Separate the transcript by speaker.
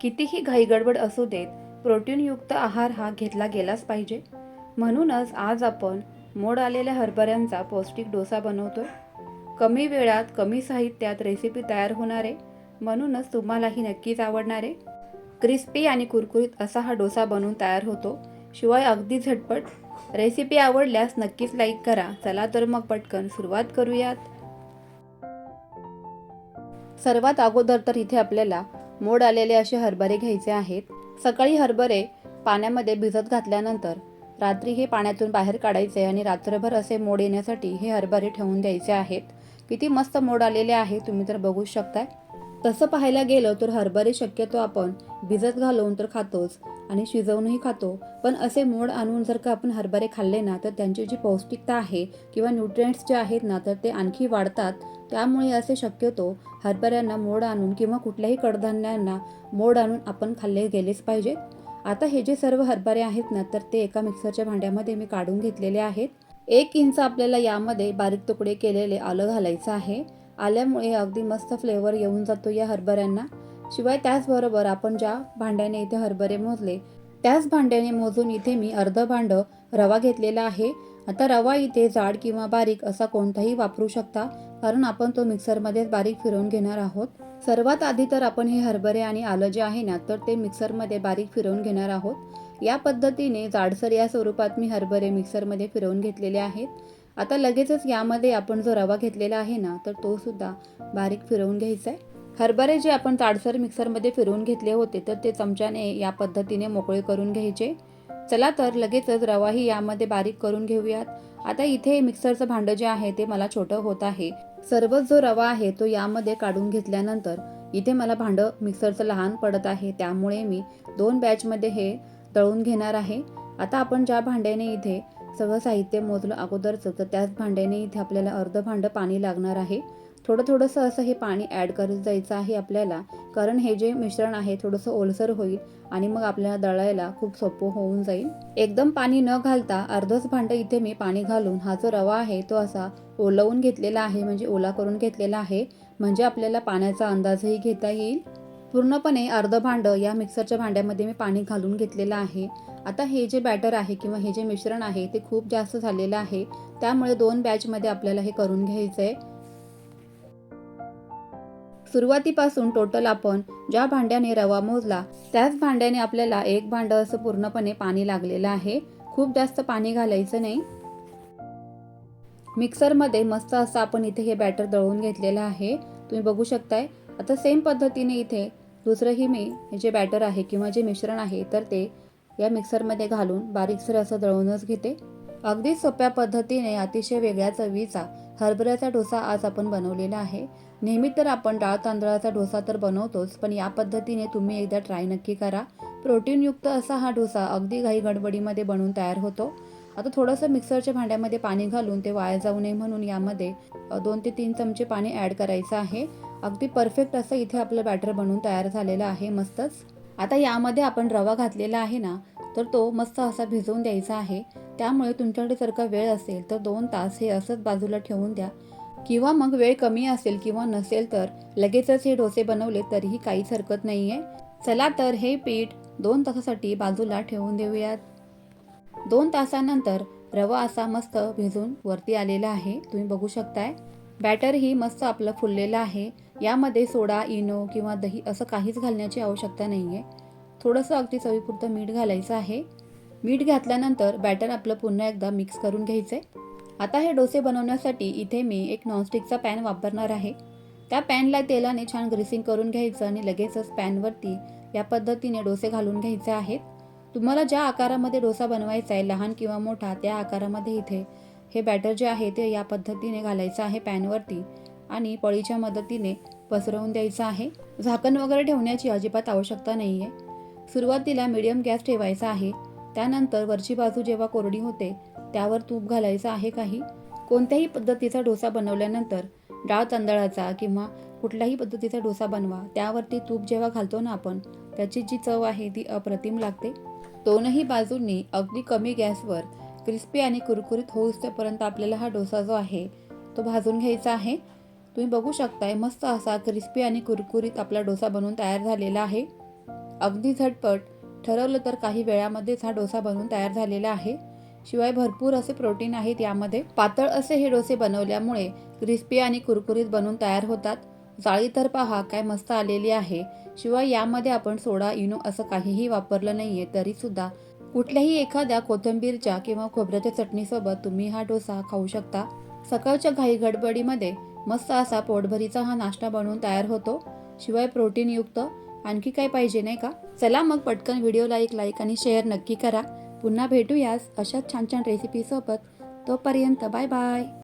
Speaker 1: कितीही घाईगडबड असू देत प्रोटीनयुक्त आहार हा घेतला गेलाच पाहिजे. म्हणूनच आज आपण मोड आलेल्या हरभऱ्यांचा पौष्टिक डोसा बनवतोय. कमी वेळात कमी साहित्यात रेसिपी तयार होणार आहे म्हणूनच तुम्हालाही नक्कीच आवडणार. आहे क्रिस्पी आणि कुरकुरीत असा हा डोसा बनवून तयार होतो. शिवाय अगदी झटपट. रेसिपी आवडल्यास नक्कीच लाईक करा. चला तर मग पटकन सुरुवात करूयात. सर्वात अगोदर तर इथे आपल्याला मोड आलेले असे हरभरे घ्यायचे आहेत. सकाळी हरभरे पाण्यामध्ये भिजत घातल्यानंतर रात्री हे पाण्यातून बाहेर काढायचे आणि रात्रभर असे मोड येण्यासाठी हे हरभरे ठेवून द्यायचे आहेत. किती मस्त मोड आलेले आहे तुम्ही तर बघू शकताय. तसं पाहायला गेलं तर हरभरे शक्यतो आपण भिजत घालून तर खातोच आणि शिजवूनही खातो. पण असे मोड आणून जर का आपण हरभरे खाल्ले ना तर त्यांची जी पौष्टिकता आहे किंवा न्यूट्रिएंट्स जे आहेत ना तर ते आणखी वाढतात त्यामुळे असे शक्यतो हरभऱ्यांना मोड आणून किंवा कुठल्याही कडधान्यांना मोड आणून आपण खाल्ले गेलेच पाहिजेत आता हे जे सर्व हरभरे आहेत ना तर ते एका मिक्सरच्या भांड्यामध्ये मी काढून घेतलेले आहेत. एक इंच आपल्याला यामध्ये बारीक तुकडे केलेले आलं घालायचं आहे. आल्यामुळे अगदी मस्त फ्लेवर येऊन जातो या हरभऱ्यांना. शिवाय त्याचबरोबर आपण ज्या भांड्याने इथे हरभरे मोजले त्याच भांड्याने मोजून इथे मी अर्ध भांड रवा घेतलेला आहे. आता रवा इथे जाड किंवा बारीक असा कोणताही वापरू शकता. कारण आपण तो मिक्सरमध्येच बारीक फिरवून घेणार आहोत. सर्वात आधी तर आपण हे हरभरे आणि आलं जे आहे ना तर ते मिक्सरमध्ये बारीक फिरवून घेणार आहोत. या पद्धतीने जाडसर या स्वरूपात मी हरभरे मिक्सरमध्ये फिरवून घेतलेले आहेत. आता लगेचच यामध्ये आपण जो रवा घेतलेला आहे ना तर तो सुद्धा बारीक फिरवून घ्यायचा आहे हरभरे जे आपण जाडसर मिक्सरमध्ये फिरवून घेतले होते तर ते चमच्याने या पद्धतीने मोकळे करून घ्यायचे. चला तर लगेचच रवाही यामध्ये बारीक करून घेऊयात. आता इथे मिक्सरचं भांडं जे आहे ते मला छोटं होत आहे. सर्वच जो रवा आहे तो यामध्ये काढून घेतल्यानंतर इथे मला भांडं मिक्सरचं लहान पडत आहे. त्यामुळे मी दोन बॅचमध्ये हे तळून घेणार आहे. आता आपण ज्या भांड्याने इथे सगळं साहित्य मोजलं अगोदरचं तर त्याच भांड्याने इथे आपल्याला अर्धं भांडं पाणी लागणार आहे. थोडं थोडंसं असं हे पाणी ॲड करत जायचं आहे आपल्याला. कारण हे जे मिश्रण आहे थोडंसं ओलसर होईल आणि मग आपल्याला दळायला खूप सोपं होऊन जाईल. एकदम पाणी न घालता अर्धच भांडं इथे मी पाणी घालून हा जो रवा आहे तो असा ओलवून घेतलेला आहे म्हणजे ओला करून घेतलेला आहे. म्हणजे आपल्याला पाण्याचा अंदाजही घेता येईल. पूर्णपणे अर्ध भांडं या मिक्सरच्या भांड्यामध्ये मी पाणी घालून घेतलेलं आहे. आता हे जे बॅटर आहे किंवा हे जे मिश्रण आहे ते खूप जास्त झालेलं आहे. त्यामुळे दोन बॅचमध्ये आपल्याला हे करून घ्यायचं आहे सुरुवातीपासून टोटल आपण ज्या भांड्याने रवा मोजला त्याच भांड्याने आपल्याला एक भांडं असं पूर्णपणे पाणी लागलेलं आहे. खूप जास्त पाणी घालायचं नाही. मिक्सरमध्ये मस्त असं आपण इथे हे बॅटर दळून घेतलेलं आहे. तुम्ही बघू शकताय. आता सेम पद्धतीने इथे दुसरंही मी हे जे बॅटर आहे किंवा जे मिश्रण आहे तर ते या मिक्सरमध्ये घालून बारीकसर असं दळूनच घेते. अगदी सोप्या पद्धतीने अतिशय वेगळ्या चवीचा हरभऱ्याचा डोसा आज आपण बनवलेला आहे. नेहमी तर आपण डाळ तांदळाचा डोसा तर बनवतोच पण या पद्धतीने तुम्ही एकदा ट्राय नक्की करा. प्रोटीनयुक्त असा हा डोसा अगदी घाई गडबडीमध्ये बनवून तयार होतो. आता थोडंसं मिक्सरच्या भांड्यामध्ये पाणी घालून ते वाया जाऊ नये म्हणून यामध्ये दोन ते तीन चमचे पाणी ॲड करायचं आहे. अगदी परफेक्ट असं इथे आपलं बॅटर बनवून तयार झालेलं आहे मस्तच. आता यामध्ये आपण रवा घातलेला आहे ना तर तो मस्त असा भिजवून द्यायचा आहे. त्यामुळे तुमच्याकडे जर का वेळ असेल तर दोन तास हे असंच बाजूला ठेवून द्या. किंवा मग वेळ कमी असेल किंवा नसेल तर लगेचच हे डोसे बनवले तरीही काहीच हरकत नाही आहे चला तर हे पीठ दोन तासासाठी बाजूला ठेवून देऊयात. दोन तासानंतर रवा असा मस्त भिजून वरती आलेला आहे. तुम्ही बघू शकताय. बॅटर ही मस्त आपलं फुललेलं आहे. यामध्ये सोडा इनो किंवा दही असं काहीच घालण्याची आवश्यकता नाही आहे थोडंसं अगदी चवीपुरतं मीठ घालायचं आहे. मीठ घातल्यानंतर बॅटर आपलं पुन्हा एकदा मिक्स करून घ्यायचं. आहे आता हे डोसे बनवण्यासाठी इथे मी एक नॉनस्टिकचा पॅन वापरणार आहे. त्या पॅनला तेलाने छान ग्रेसिंग करून घ्यायचं आणि लगेचच पॅनवरती या पद्धतीने डोसे घालून घ्यायचे आहेत. तुम्हाला ज्या आकारामध्ये डोसा बनवायचा आहे लहान किंवा मोठा त्या आकारामध्ये इथे हे बॅटर जे आहे ते या पद्धतीने घालायचं आहे पॅनवरती आणि पळीच्या मदतीने पसरवून द्यायचं आहे. झाकण वगैरे ठेवण्याची अजिबात आवश्यकता नाही आहे सुरुवातीला मिडियम गॅस ठेवायचा आहे. त्यानंतर वरची बाजू जेव्हा कोरडी होते त्यावर तूप घालायचं आहे काही? कोणत्याही पद्धतीचा डोसा बनवल्यानंतर डाळ तांदळाचा किंवा कुठल्याही पद्धतीचा डोसा बनवा. त्यावरती तूप जेव्हा घालतो ना आपण त्याची जी चव आहे ती अप्रतिम लागते. दोनही बाजूंनी अगदी कमी गॅसवर क्रिस्पी आणि कुरकुरीत होऊसपर्यंत आपल्याला हा डोसा जो आहे तो भाजून घ्यायचा आहे. तुम्ही बघू शकताय मस्त असा क्रिस्पी आणि कुरकुरीत आपला डोसा बनवून तयार झालेला आहे. अगदी झटपट ठरवलं तर काही वेळामध्येच हा डोसा बनवून तयार झालेला आहे. शिवाय भरपूर असे प्रोटीन आहेत यामध्ये. पातळ असे हे डोसे बनवल्यामुळे क्रिस्पी आणि कुरकुरीत बनून तयार होतात. जाळी तर पहा काय मस्त आलेली आहे. शिवाय यामध्ये आपण सोडा इनो असं काहीही वापरलं नाहीये तरी सुद्धा. कुठल्याही एखाद्या कोथिंबीरच्या किंवा खोबऱ्याच्या चटणीसोबत तुम्ही हा डोसा खाऊ शकता. सकाळच्या घाई गडबडीमध्ये मस्त असा पोटभरीचा हा नाश्ता बनवून तयार होतो. शिवाय प्रोटीनयुक्त आणखी काय पाहिजे नाही का? चला मग पटकन व्हिडिओला एक लाईक आणि शेअर नक्की करा. पुन्हा भेटूयास अशाच छान छान रेसिपीसोबत तोपर्यंत बाय बाय